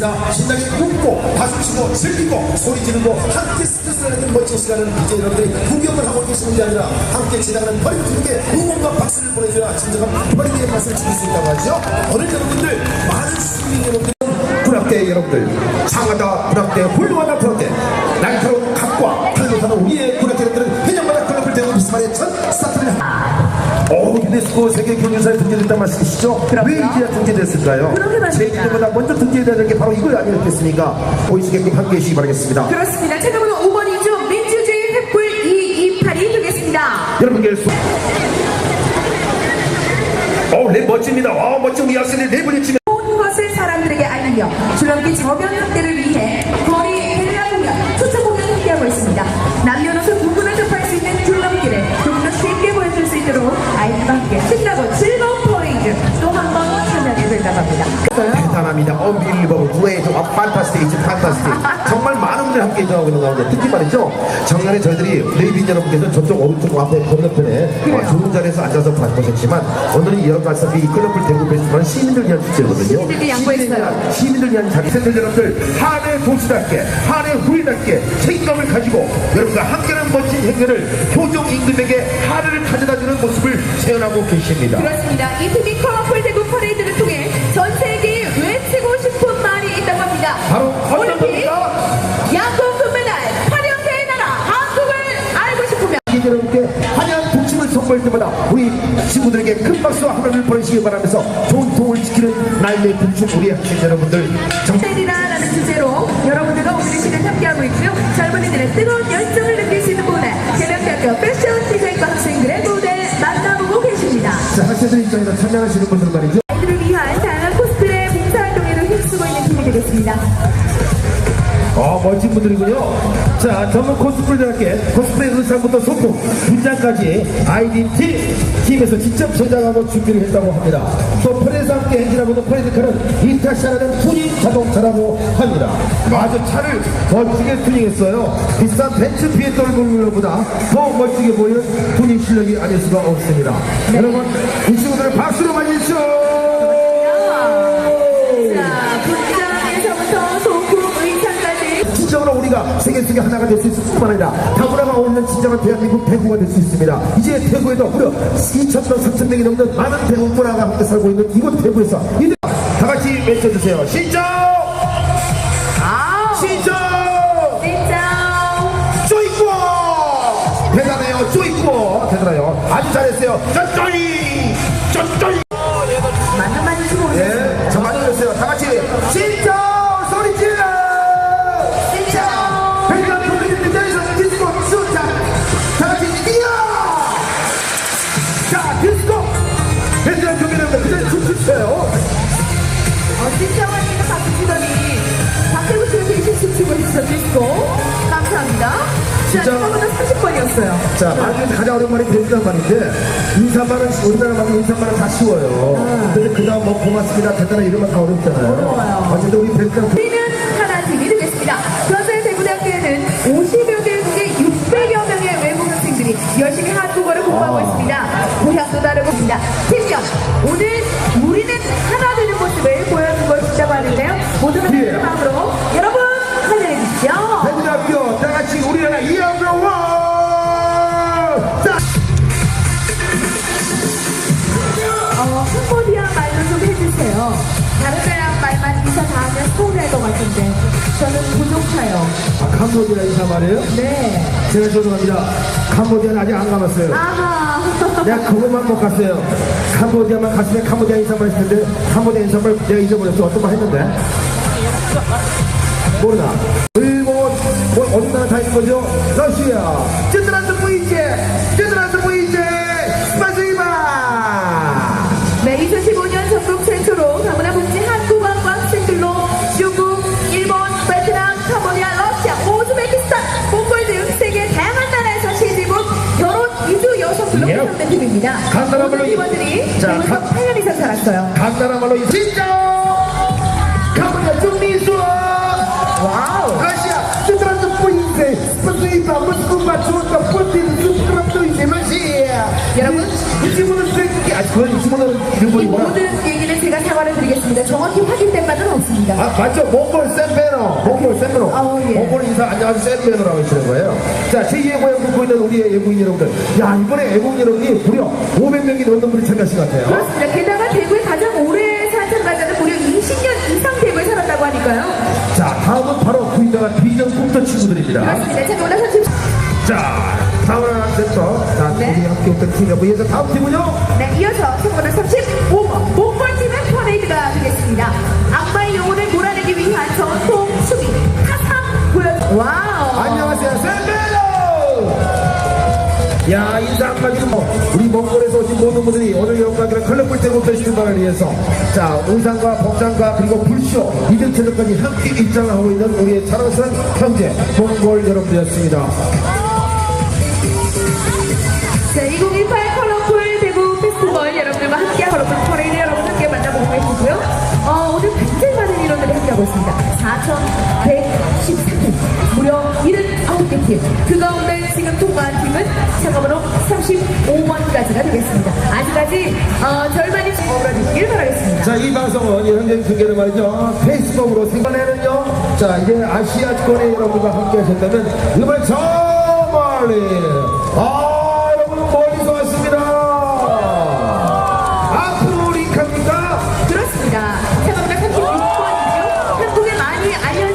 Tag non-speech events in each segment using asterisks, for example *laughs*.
그렇습니다. 신나게 웃고 다숨치고 즐기고 소리 지르고 함께 스트레스를 내는 멋진 시간을 이제 여러분들이 구경을 하고 계시는 게 아니라 함께 지나가는 버림분께 응원과 박수를 보내줘야 진정한 버림의 맛을 즐길 수 있다고 하죠. 오늘 여러분들 많은 시민 여러분들 불합대 여러분들 상하다 불합대 훌륭하다 불합대 유네스코 세계 경유사에 등재됐단 말씀이시죠? 그럼요. 왜 이제야 등재됐을까요? 그렇게 맞습니다. 제2보다 먼저 등재해야 될게 바로 이거 아니었겠습니까? 보이시게끔 함께 해 주시기 바라겠습니다. 그렇습니다. 찾아보는 5번이죠. 민주주의 횃불 228이 되겠습니다. 여러분께 수... 어우, 랩 멋집니다. 와, 멋진 우리 학생들 네 분이 치면 모든 것을 사람들에게 알리며 줄넘기 저변 판타스틱, 판타스틱. 정말 많은 분들이 함께 인정하고 있는 가운데 특히 말이죠. 작년에 저희들이 레이빈 여러분께서 저쪽 오른쪽 앞에 건너편에 어, 좋은 자리에서 앉아서 보셨지만 오늘은 여러분 말씀이 이 클럽을 대구 베스트만 시민들 위한 축제거든요. 시민들이 양보했어요. 시민들 위한 자리. 팬들 여러분들, 한해 도시답게, 한해 후리답게 책임감을 가지고 여러분과 함께하는 멋진 행렬을 효정 임금에게 한해를 가져다주는 모습을 체현하고 계십니다. 그렇습니다. 이TV 커플 대 친구들에게 큰 박수와 하늘을 보내시기 바라면서 좋은 통을 지키는 날내 분축 우리 학생 여러분들 정말 팬이라는 주제로 여러분들과 오늘 이 시간 함께하고 있고요. 젊은이들의 뜨거운 열정을 느낄 수 있는 무대 개명대학교 패션 디자인과 학생들의 무대 만나보고 계십니다. 자, 학생들 입장에서 참여하시는 분들 말이죠. 어, 멋진 분들이군요. 자, 전문 코스프레들께 코스프레 의상부터 소품, 분장까지 아이디티 팀에서 직접 제작하고 준비를 했다고 합니다. 또 프레스 함께 행진하고도 프레드카는 이타샤라는 투닝 자동차라고 합니다. 아주 차를 멋지게 투닝했어요. 비싼 벤츠 BMW보다 더 멋지게 보이는 투닝 실력이 아닐 수가 없습니다. 여러분, 이 친구들을 박수로 맞이해주시죠. 우리가 세계 속에 하나가 될 수 있을 뿐만 아니라 다문화가 어울리는 진정한 대한민국 배구가 될 수 있습니다. 이제 대구에도 무려 2천명, 3천명이 넘는 많은 배구 문화가 함께 살고 있는 이곳 대구에서 이들 다 같이 외쳐주세요. 신정! 아우 신정! 진짜 쪼이꼬! 대단해요. 쪼이꼬! 대단해요. 아주 잘했어요. 쩌쩌이! 쩌쩌이! 디스코 감사합니다. 자, 진짜. 저보다 30번이었어요. 자 마지막에 가장 어려운 말이 벤트란 말인데 인사말은 우리나라 말은 인사말은 다 쉬워요 근데 그 다음 뭐 고맙습니다 대단한 이런 말다 어렵잖아요 어려워요. 어쨌든 우리 벤트랑 우리는 하나 팀이 되겠습니다. 그런데 대구대학교에는 50여 개 중에 600여 명의 외국 학생들이 열심히 한국어를 공부하고 아. 있습니다. 고향도 다르고 있습니다. 팀장, 오늘 우리는 하나 되는 모습을 보여준 것이라고 하는데요. 모두. 서운할 것 같은데 저는 부족해요. 아, 캄보디아 인사 말이에요? 네. 제가 죄송합니다 캄보디아는 아직 안 가봤어요 아하. *laughs* 내가 그것만 못 갔어요. 캄보디아만 갔으면 캄보디아 인사말 했을 텐데 캄보디아 인사말 내가 잊어버렸어. 어떤 말 했는데? 모르나? 일본, 뭐 어느 나라 다 있는 거죠? 러시아. 쯔드란드 이주 여성들로 예. 구성된 팀입니다. 각 나라 모든 물론- 팀원들이 자, 각- 8년 이상 살았어요. 각 나라 말로 진짜! 부이제! 러시아! 여러분, 이 일본이구나 모든 얘기를 제가 사과를 드리겠습니다. 정확히 확인된 바는 없습니다. 아, 맞죠? 몽골 샌베너. 몽골 샌베너. 아, 예. 몽골 인사 안녕하세요. 샌베너라고 해주는 거예요. 자, 제2의 고향 듣고 있는 우리의 외국인 여러분들. 야, 이번에 외국인 여러분이 무려 500명이 넘는 분이 참여하신 것 같아요. 그렇습니다. 게다가 대구에 가장 오래 산 참가자는 무려 20년 이상 대구에 살았다고 하니까요. 자, 다음은 바로 그 유명한 비전 꿈터 친구들입니다. 그렇습니다. 자, 오늘 선수 자, 다음은 센터. 자, 네. 우리 함께 했던 팀이고, 이어서 다음 팀은요? 네, 이어서 참고는 35번 몽골팀의 퍼레이드가 되겠습니다. 악마의 영혼을 몰아내기 위한 전통 수비 타상 보여. 와우. 안녕하세요, 샌베너! 야, 인사 한마디 뭐, 우리 몽골에서 오신 모든 분들이 오늘 영광이랑 컬러풀 대국대 출발을 위해서 자, 의상과 복장과 그리고 불쇼, 이벤트들까지 함께 입장을 하고 있는 우리의 자랑스러운 형제, 몽골 여러분들이었습니다. 여러분들과 함께 컬러풀 퍼레이드 여러분 함께 만나보고 계시고요. 어, 오늘 굉장히 많은 인원들이 함께하고 있습니다. 4,113팀, 무려 79개 팀. 그 가운데 지금 통과한 팀은 참가번호 35번까지가 되겠습니다. 아직까지 어, 절반이 오라주시길 바라겠습니다. 자, 이 방송은 이 현재 중계를 말이죠. 페이스북으로 생방에는요. 자, 이제 아시아권의 여러분과 함께 하셨다면, 이번에 저 멀리, 아,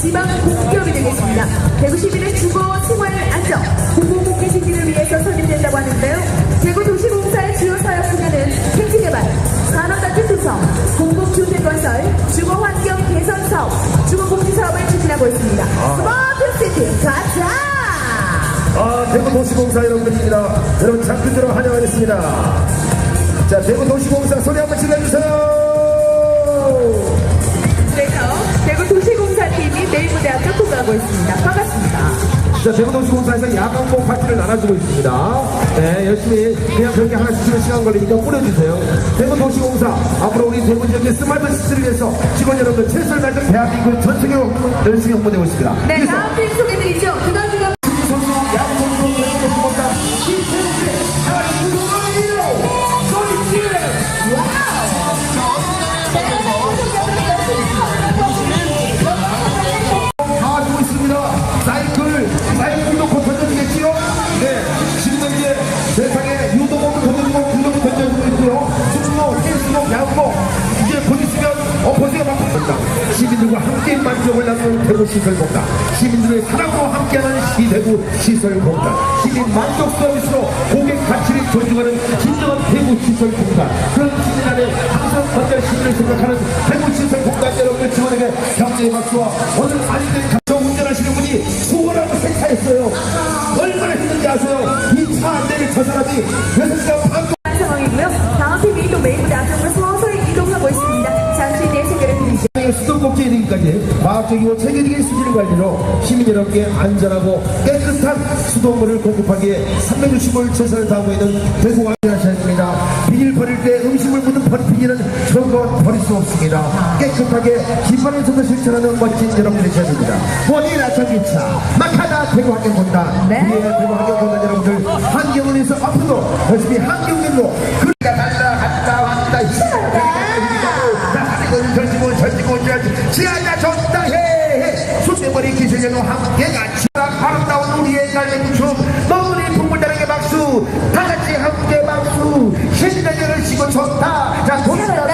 지방 공기업이 되겠습니다. 대구 시민의 주거 생활 안정, 공공복지 지키를 위해서 설립된다고 하는데요. 대구 도시공사의 주요 사역 분야는 택지개발, 산업단지 구성, 공공주택 건설, 주거 환경 개선 사업, 주거 복지 사업을 추진하고 있습니다. 스마트 시티 가자! 아, 대구 도시공사 여러분들입니다. 여러분 장군으로 환영하겠습니다. 자, 대구 도시공사 소리 한번 질러주세요. 내일 무대학교 통과하고 있습니다. 반갑습니다. 자, 대구도시공사에서 야광봉 파티를 나눠주고 있습니다. 네, 열심히 그냥 그렇게 하나씩 주는 시간 걸리니까 뿌려주세요. 대구도시공사, 앞으로 우리 대구 지역의 스마트 시티를 위해서 직원 여러분들 최선을 다해서 대한민국 전 세계로 열심히 홍보되고 있습니다. 네, 다음 팀 소개드리죠. 그다음 대구 시설공단. 시민들의 사랑으로 함께하는 시대구 시설공단. 시민 만족 서비스로 고객 가치를 존중하는 진정한 대구 시설공단. 그런 시민 안에 항상 먼저 시민을 생각하는 대구 시설공단 여러분들 지원에게 경제의 박수와 오늘 안된 저 운전하시는 분이 수고라고 생각했어요. 얼마나 힘든지 아세요? 이 차안 되는 저 사람이 여섯 시간 동의 수도꼭지에 이르기까지 과학적이고 체계적인 수준을 관리로 시민 여러분께 안전하고 깨끗한 수돗물을 공급하기 위해 360을 최선을 다하고 있는 대구가 하셨습니다. 비닐 버릴 때 음식물 묻은 버리비닐은 절거 버릴 수 없습니다. 깨끗하게 기반에서도 실천하는 멋진 여러분들이셔야 됩니다. 원인 아청기차 마카다 대구 환경공단 네. 대구 환경공단 여러분들 환경을 위해서 앞으로도 열심히 환경일로 기술연호 함께 같이 아름다운 우리의 날의 춤 너무니 풍물다르게 박수. 다 같이 함께 박수. 신나게를 치고 좋다. 자 돌아라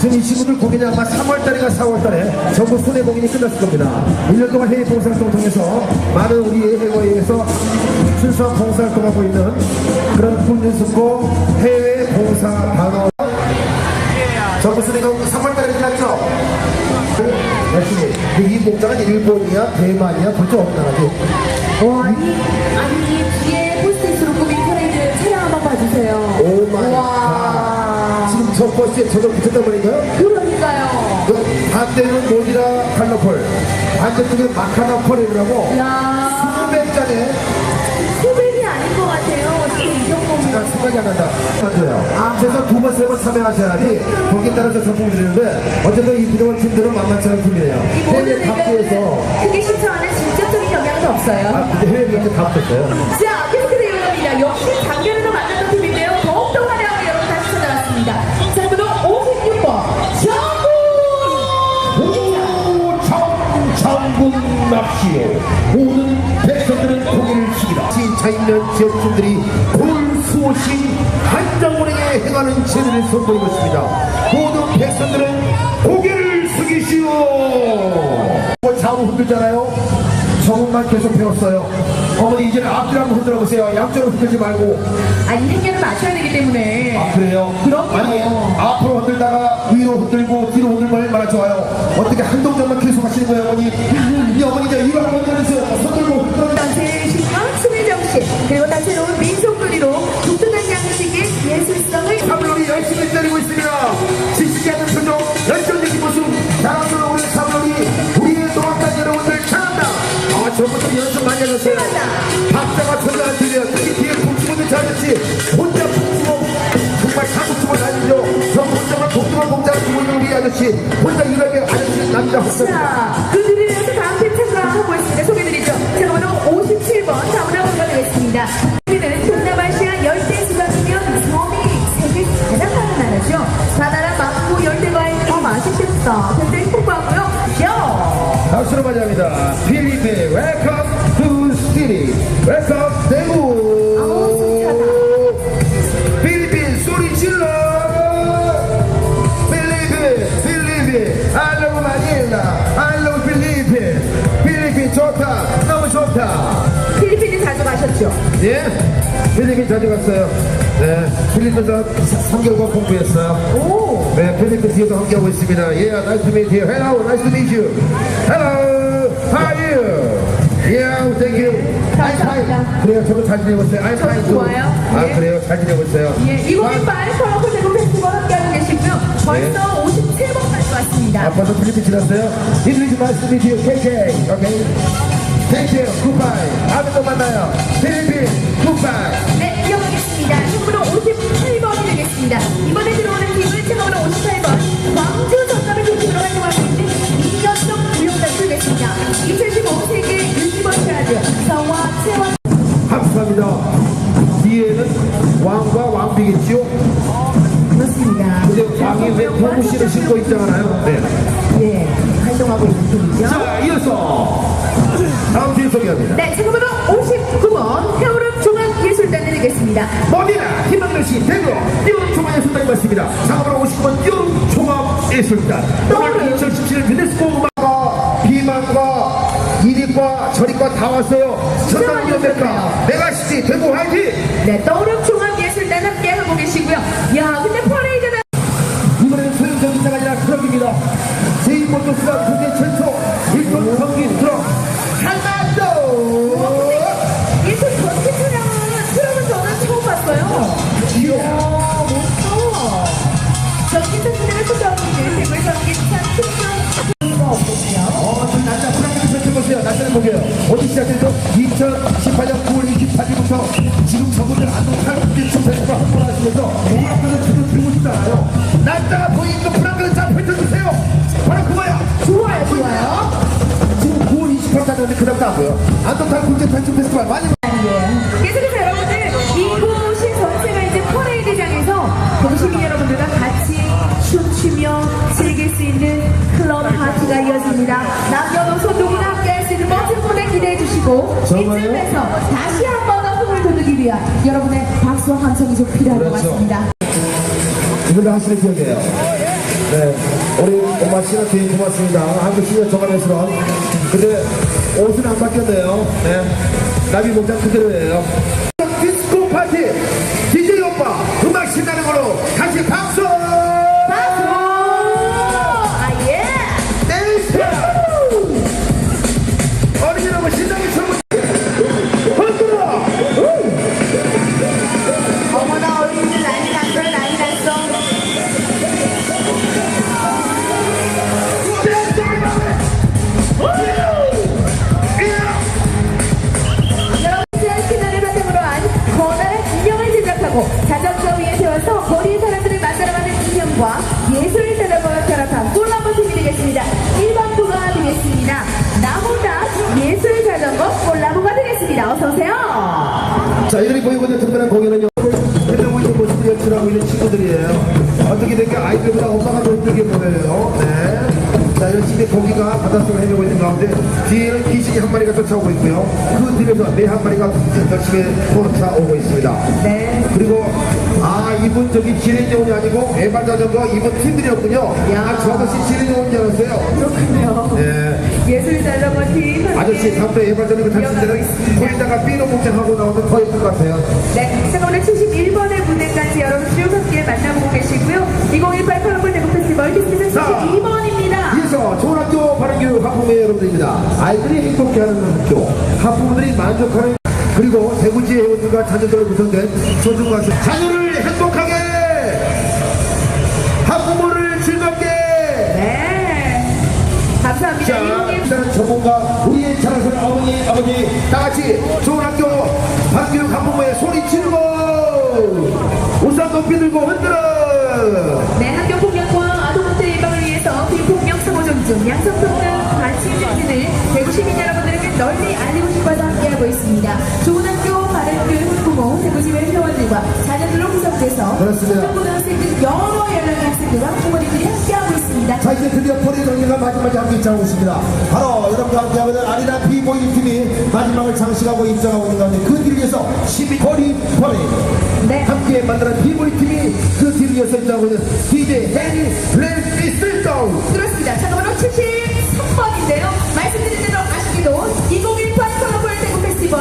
지금 이 친구들 공연이 아마 3월달인가 4월달에 전부 순회 공연이 끝났을 겁니다. 1년 동안 해외 봉사활동을 통해서 많은 우리 해외에 의해서 순수한 봉사활동하고 있는 그런 군연습고 해외 봉사 단어 전부 공연 3월달에 끝났죠? 열심히 이 복장은 일본이야 대만이야 그렇죠 없나 가지 와, 아니, 아니, 이 뒤에 버스에 저거 붙였단 말인가요? 그러니까요. 그 반대는 모디라 칼로폴 반대쪽에 마카나 폴이라고 야 수백 장의 소백이 아닌 것 같아요. 어떻게 이 정도면. 잘 생각이 안 난다. 맞아요. 그래서 두 번, 세 번 참여하셔야지 거기에 따라서 상품을 드리는데 어쨌든 이 부정한 팀들은 만만치 않은 팀이에요. 이 모든 의견은 크게 신청하는 직접적인 영향은 없어요. 아, 근데 해외 이렇게 다 붙었어요. 자, 계속해서 이어갑니다. 역시 오, 장군 납시오. 모든 백성들은 고개를 숙이라. 진차 있는 지역분들이 골수오신 한장군에게 행하는 제들을 선보이고 있습니다. 모든 백성들은 고개를 숙이시오. 뭐 좌우 흔들잖아요. 저분만 계속 배웠어요. 어머니 이제는 앞뒤로 한번 흔들어 보세요. 양쪽으로 흔들지 말고. 아니, 행렬을 맞춰야 되기 때문에. 아 그래요? 그럼요. 아니 앞으로 흔들다가 위로 흔들고 뒤로 흔들면 얼마나 좋아요. 어떻게 한 동작만 계속 하시는 거예요 어머니? 이 어머니 이제 이거 한번 흔들으세요. 흔들고 흔들고. 수민정 씨, 그리고 다채로운 민속놀이로 독특한 양식의 예술성을 사물놀이 열심히 때리고 있습니다. 않는 표정, 열정적인 모습, 자랑스러운 저부터 연습 많이 하셨어요. 박자 필리핀 자주 갔어요 네 필리핀에서 3개월간 공부했어요 오! 네, 필리핀 뒤에도 함께하고 있습니다. Yeah, nice to meet you. Hello, nice to meet you. Hello, how are you? Yeah, thank you. I'm fine. 그래요, 저도 잘 지내고 있어요. I'm fine. 좋아요. 아, 예. 그래요, 잘 지내고 있어요. 예, 2018 컬러풀 대구 페스티벌 함께하고 계시고요. 벌써 57번까지 왔습니다. 아, 벌써 필리핀 지났어요? It is nice to meet you. KK, okay? You. Goodbye. 다음에 또 만나요. 필리핀, goodbye. 네, 이어가겠습니다. 참고로 58번이 되겠습니다. 이번에 들어오는 팀은 참고로 58번 광주 전남을 중심으로 활동하고 있는 이연동 무용단이 되겠습니다. 2015 세계 유니버셜 성화 체험 합숙합니다. 뒤에는 왕과 왕비겠지요? 그렇습니다. 근데 왕이 왜 고무신을 신고 입장하나요? 네. 예, 활동하고 있는 팀이죠. 자, 이어서 다음 팀 소개합니다. 네, 참고로 59번 태우름 종합예술단이 되겠습니다. 머니나 희망글씨 대구 뛰어난 종합예술단이 맞습니다. 상업으로 50번 뛰어난 종합예술단 오늘 2017년 유네스코 음악과 비만과 이리과 저리과 다 왔어요. 전남 연대과 메가시티 대구 화이팅! 네, 떠오름 종합예술단 함께 하고 계시고요. 야, 근데 퍼레이드는 이번에는 소형 전기차가 아니라 트럭입니다. 제이모토스가 국내 최초 이어집니다. 남녀노소 누구나 함께할 수 있는 멋진 무대 기대해 주시고 정말요? 이쯤에서 다시 한 번 더 흥을 돋우기 위한 여러분의 박수와 함성이 좀 필요할 것 그렇죠. 같습니다. 이분들 하시는 기억이에요. 네. 우리 엄마 씨는 되게 고맙습니다. 한국 시절 정한했으런 근데 옷은 안 바뀌었네요. 네. 나비 목장 그대로예요. 저희들이 보이고 있는 특별한 공연은요. 흔들고 있는 모습을 연출하고 있는 친구들이에요. 어떻게 될까? 아이들보다 엄마가 더 힘들게 보여요. 네. 자, 열심히 고기가 바닷속을 헤매고 있는 가운데 뒤에는 귀신이 한 마리가 쫓아오고 있고요. 그 뒤에서 매한 마리가 열심히 쫓아오고 있습니다. 네. 그리고 아 이분 저기 지뢰요원이 아니고 에반자전거 이분 팀들이었군요. 야. 아, 저 아저씨 지뢰요원인 줄 알았어요. 그렇군요. 네. 예술 자전거 팀. 아저씨 이어가고 때는 있습니다. 거기다가 삐로 복장하고 나오면 더 예쁠 것 같아요. 네, 자 오늘 71번의 무대까지 여러분 쭉 함께 만나보고 계시고요. 2018 컬러풀 대구 페스티벌 디스는 자. 72 바른교육 학부모의 여러분들입니다. 아이들이 행복해하는 학교, 학부모들이 만족하는 그리고 대구지의 회원들과 자녀들로 구성된 소중가수 자녀를 행복하게 학부모를 즐겁게 네. 감사합니다. 자, 2018 일단은 전문가 우리의 자랑스러운 어머니 아버지 다 같이 좋은 학교 바른교육 학부모의 소리 지르고 우산 높이 들고 흔들어 네, 학교 폭력과 아동 학대 예방을 위해서 비폭력 상호 존중, 양성 그렇습니다. 여러 연령의 있는 자 이제 드디어 포리 경기가 마지막에 함께 짜고 있습니다. 바로 여러분과 함께하고 있는 아리나 비보이 팀이 마지막을 장식하고 입장하고 있는 가운데 그 뒤에서 12포리 포리 네. 함께 만드는 비보이 팀이 그 뒤에서 입장하고 있는 DJ 해니 블랙비스톨 그렇습니다. 자 넘어로 73번인데요. 말씀드린 대로 아쉽게도 20